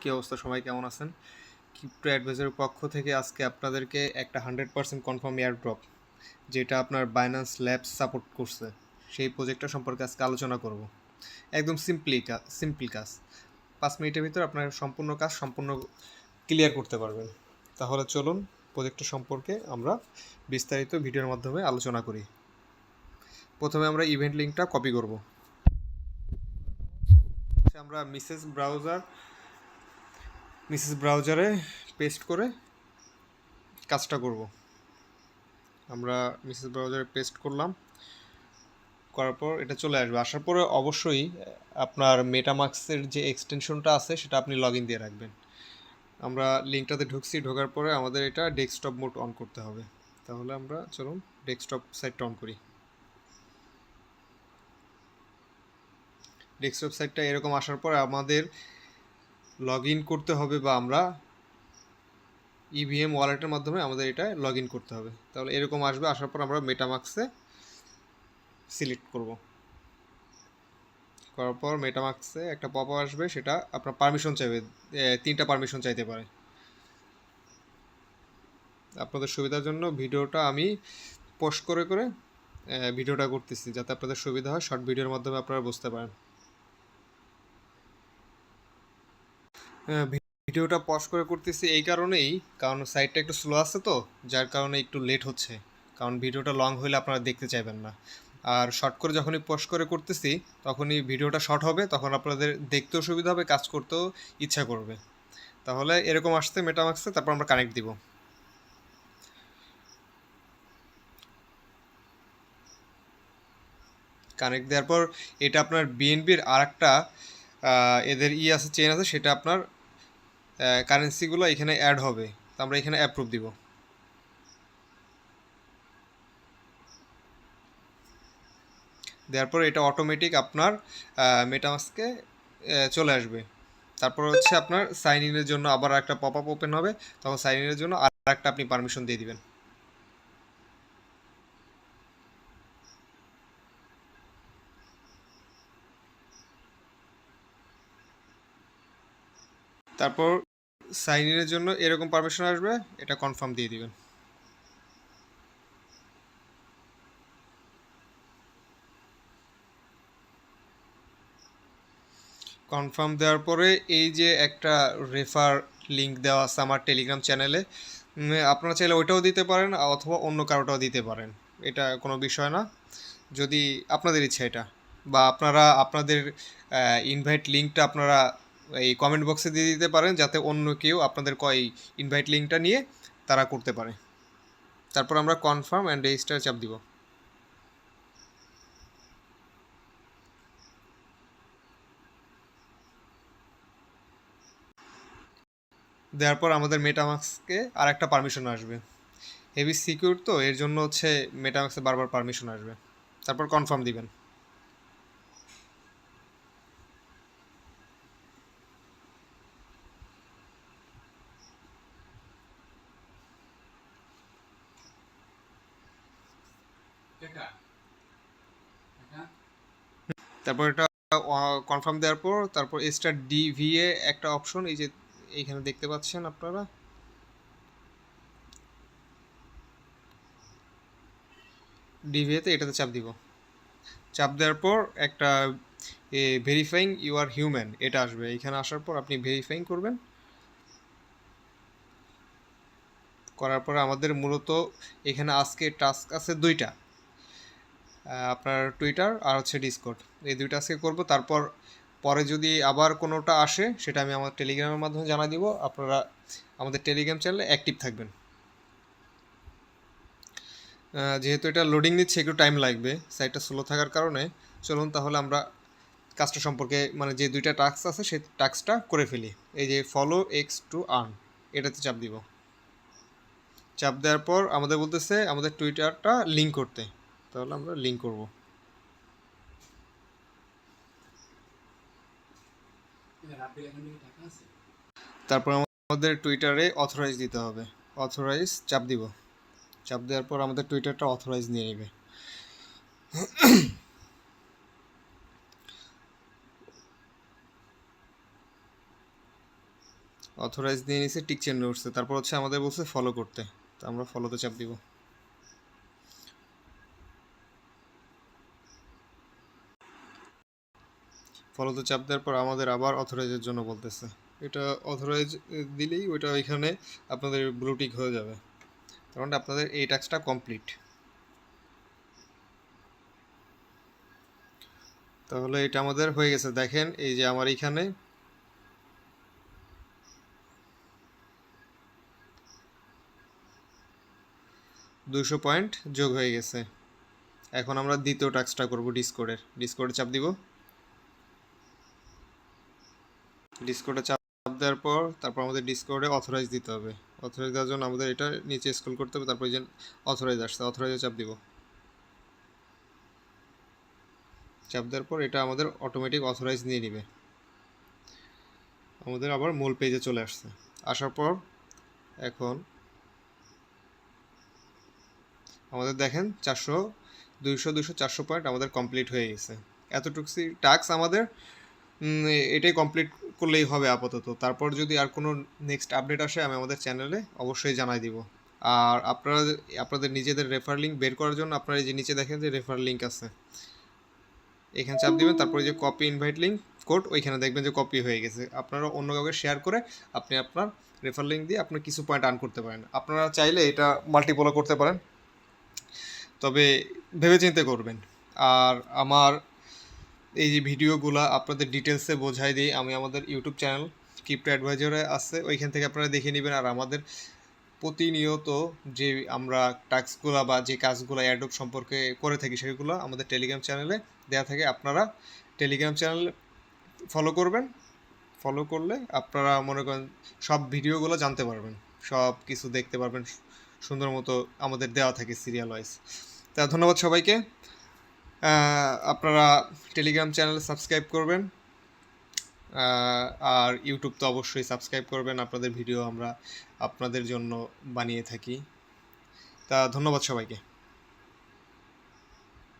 কী অবস্থা? সবাই কেমন আছেন? ক্রিপ্টো অ্যাডভাইজারের পক্ষ থেকে আজকে আপনাদেরকে একটা hundred percent confirm air drop যেটা আপনার বাইন্যান্স ল্যাবস সাপোর্ট করছে। সেই প্রজেক্টটা সম্পর্কে আজকে আলোচনা করব। একদম সিম্পলি কাজ সিম্পল কাজ। পাঁচ মিনিটের ভিতর আপনার সম্পূর্ণ কাজ সম্পূর্ণ ক্লিয়ার করতে পারবেন। তাহলে চলুন প্রজেক্টটা সম্পর্কে আমরা বিস্তারিত ভিডিওর মাধ্যমে আলোচনা করি। প্রথমে আমরা ইভেন্ট লিঙ্কটা কপি করব। আমরা মিসেস ব্রাউজার মিসেস ব্রাউজারে পেস্ট করে কাজটা করব। আমরা মিসেস ব্রাউজারে পেস্ট করলাম। করার পর এটা চলে আসবে। আসার পরে অবশ্যই আপনার মেটামাক্সের যে এক্সটেনশনটা আছে, সেটা আপনি লগ দিয়ে রাখবেন। আমরা লিঙ্কটাতে ঢুকছি, ঢোকার পরে আমাদের এটা ডেস্কটপ মোড অন করতে হবে। তাহলে আমরা চলুন ডেস্কটপ সাইটটা অন করি। ডেস্কটপ সাইটটা এরকম আসার পরে আমাদের লগ করতে হবে বা আমরা ইভিএম ওয়ালেটের মাধ্যমে আমাদের এটা লগ করতে হবে। তাহলে এরকম আসবে, আসার পর আমরা মেটামাক্সে সিলেক্ট করব। করার পর মেটামাক্সে একটা পপ আসবে, সেটা আপনার পারমিশন চাইবে তিনটা পারমিশন চাইতে পারে। আপনাদের সুবিধার জন্য ভিডিওটা আমি পোস্ট করে করে ভিডিওটা করতেছি, যাতে আপনাদের সুবিধা হয় শর্ট ভিডিওর মাধ্যমে আপনারা বুঝতে পারেন। ভিডিওটা পজ করে করতেছি এই কারণেই, কারণ সাইটটা একটু স্লো আছে তো, যার কারণে একটু লেট হচ্ছে। কারণ ভিডিওটা লং হলে আপনারা দেখতে চাইবেন না। আর শর্ট করে যখনই পোস্ট করে করতেছি, তখনই ভিডিওটা শর্ট হবে, তখন আপনাদের দেখতেও সুবিধা হবে, কাজ করতেও ইচ্ছা করবে। তাহলে এরকম আসছে মেটামাক্সে তারপর আমরা কানেক্ট দিব। কানেক্ট দেওয়ার পর, এটা আপনার বিএনপির আর একটা এদের ই আছে চেন আছে, সেটা আপনার কারেন্সিগুলো এখানে অ্যাড হবে। তো আমরা এখানে অ্যাপ্রুভ দিব। দেওয়ার পর এটা অটোমেটিক আপনার মেটামাসকে চলে আসবে। তারপর হচ্ছে আপনার সাইন ইনের জন্য আবার একটা পপ আপ ওপেন হবে। তখন সাইন ইনের জন্য আর একটা আপনি পারমিশন দিয়ে দিবেন। তারপর সাইন ইনের জন্য এরকম পারমিশন আসবে, এটা কনফার্ম দিয়ে দিবেন। কনফার্ম দেওয়ার পরে এই যে একটা রেফার লিংক দেওয়া আছে আমার টেলিগ্রাম চ্যানেলে আপনারা চাইলে ওইটাও দিতে পারেন অথবা অন্য কারোটাও দিতে পারেন। এটা কোনো বিষয় না। যদি আপনাদের ইচ্ছা এটা বা আপনারা, আপনাদের ইনভাইট লিঙ্কটা আপনারা এই কমেন্ট বক্সে দিয়ে দিতে পারেন যাতে অন্য কেউ আপনাদের কয় ইনভাইট লিঙ্কটা নিয়ে তারা করতে পারে। তারপর আমরা কনফার্ম অ্যান্ড রেজিস্টার চাপ দিব। দেওয়ার পর আমাদের মেটামাক্সকে আর একটা পারমিশন আসবে। হেভি সিকিউর তো, এর জন্য হচ্ছে মেটামাক্সে বারবার পারমিশন আসবে। তারপর কনফার্ম দিবেন। তারপর এটা কনফার্ম দেওয়ার পর তারপর স্টার ডিভিএ একটা অপশন এই যে এইখানে দেখতে পাচ্ছেন আপনারা। ডিভিএতে এটাতে চাপ দিব। চাপ দেওয়ার পর একটা ভেরিফাইং ইউ আর হিউম্যান এটা আসবে। এখানে আসার পর আপনি ভেরিফাইং করবেন। করার পর আমাদের মূলত এখানে আজকে টাস্ক আছে দুইটা। আপনার টুইটার আর হচ্ছে ডিসকোড এই দুইটা আজকে করব। তারপর পরে যদি আবার কোনোটা আসে, সেটা আমি আমার টেলিগ্রামের মাধ্যমে জানা দিব। আপনারা আমাদের টেলিগ্রাম চ্যানেলে অ্যাক্টিভ থাকবেন। যেহেতু এটা লোডিং নিচ্ছে, একটু টাইম লাগবে। সাইটটা স্লো থাকার কারণে। চলুন তাহলে আমরা কাজটা সম্পর্কে মানে যে দুইটা টাস্ক আছে, সেই টাস্কটা করে ফেলি। এই যে ফলো এক্স টু আর্ন এটাতে চাপ দিব। চাপ দেওয়ার পর আমাদের বলতেছে, আমাদের টুইটারটা লিঙ্ক করতে। তাহলে আমরা লিঙ্ক করব। তারপর আমাদের টুইটারে অথরাইজ দিতে হবে। অথরাইজ চাপ দিব। চাপ দেওয়ার পর আমাদের টুইটারটা অথরাইজ নিয়ে নেবে। অথরাইজ দিয়ে নিছে টিক চেঞ্জ উঠছে। তারপর হচ্ছে আমাদের বলছে ফলো করতে। তো আমরা ফলোতে চাপ দিব। ফলোতে চাপ দেওয়ার পর আমাদের আবার অথরাইজের জন্য বলতেছে। এটা অথরাইজ দিলেই ওইটা ওইখানে আপনাদের ব্লুটিক হয়ে যাবে। তার মানে আপনাদের এই টাস্কটা কমপ্লিট তাহলে এটা আমাদের হয়ে গেছে। দেখেন, এই যে আমার এইখানে। দুশো পয়েন্ট যোগ হয়ে গেছে। এখন আমরা দ্বিতীয় টাস্কটা করব ডিসকোডের ডিসকোডে চাপ দিব। ডিসকোডে চাপ দেওয়ার পর তারপর আমাদের ডিসকোডে অথরাইজ দিতে হবে। অথরাইজ দেওয়ার জন্য আমাদের এটা নিচে স্ক্রল করতে হবে, তারপর যে অথরাইজ আসছে অথরাইজে চাপ দিব। চাপ দেওয়ার পর এটা আমাদের অটোমেটিক অথরাইজ নিয়ে নেবে। আমাদের আবার মূল পেজে চলে আসছে। আসার পর এখন আমাদের দেখেন চারশো, দুইশো দুশো চারশো পয়েন্ট আমাদের কমপ্লিট হয়ে গেছে। এতটুকু টাস্ক আমাদের এটাই কমপ্লিট করলেই হবে আপাতত। তারপর যদি আর কোনো নেক্সট আপডেট আসে, আমি আমাদের চ্যানেলে অবশ্যই জানাই দিব। আর আপনারা, আপনাদের নিজেদের রেফার লিঙ্ক বের করার জন্য আপনারা যে নিচে দেখেন যে রেফার লিঙ্ক আছে। এখানে চাপ দিবেন, তারপরে যে কপি ইনভাইট লিঙ্ক কোড ওইখানে দেখবেন যে কপি হয়ে গেছে। আপনারা অন্য কাউকে শেয়ার করে আপনি আপনার রেফার লিঙ্ক দিয়ে আপনি কিছু পয়েন্ট আর্ন করতে পারেন। আপনারা চাইলে এটা মাল্টিপলও করতে পারেন। তবে ভেবে ভেবেচিন্তে করবেন। আর আমার এই যে ভিডিওগুলো আপনাদের ডিটেলসে বোঝাই দিই, আমি আমাদের ইউটিউব চ্যানেল ক্রিপ্টো অ্যাডভাইজারে আছে, ওইখান থেকে আপনারা দেখে নেবেন। আর আমাদের প্রতিনিয়ত যে আমরা টাস্কগুলো বা যে কাজগুলো অ্যাডোব সম্পর্কে করে থাকি সেগুলো আমাদের টেলিগ্রাম চ্যানেলে দেওয়া থাকে। আপনারা টেলিগ্রাম চ্যানেল ফলো করবেন। ফলো করলে আপনারা মনে করেন সব ভিডিওগুলো জানতে পারবেন। সব কিছু দেখতে পারবেন, সুন্দর মতো আমাদের দেওয়া থাকে সিরিয়াল ওয়াইজ তা ধন্যবাদ সবাইকে। আপনারা টেলিগ্রাম চ্যানেল সাবস্ক্রাইব করবেন। আর ইউটিউব তো অবশ্যই সাবস্ক্রাইব করবেন। আপনাদের ভিডিও আমরা আপনাদের জন্য বানিয়ে থাকি। তা ধন্যবাদ সবাইকে।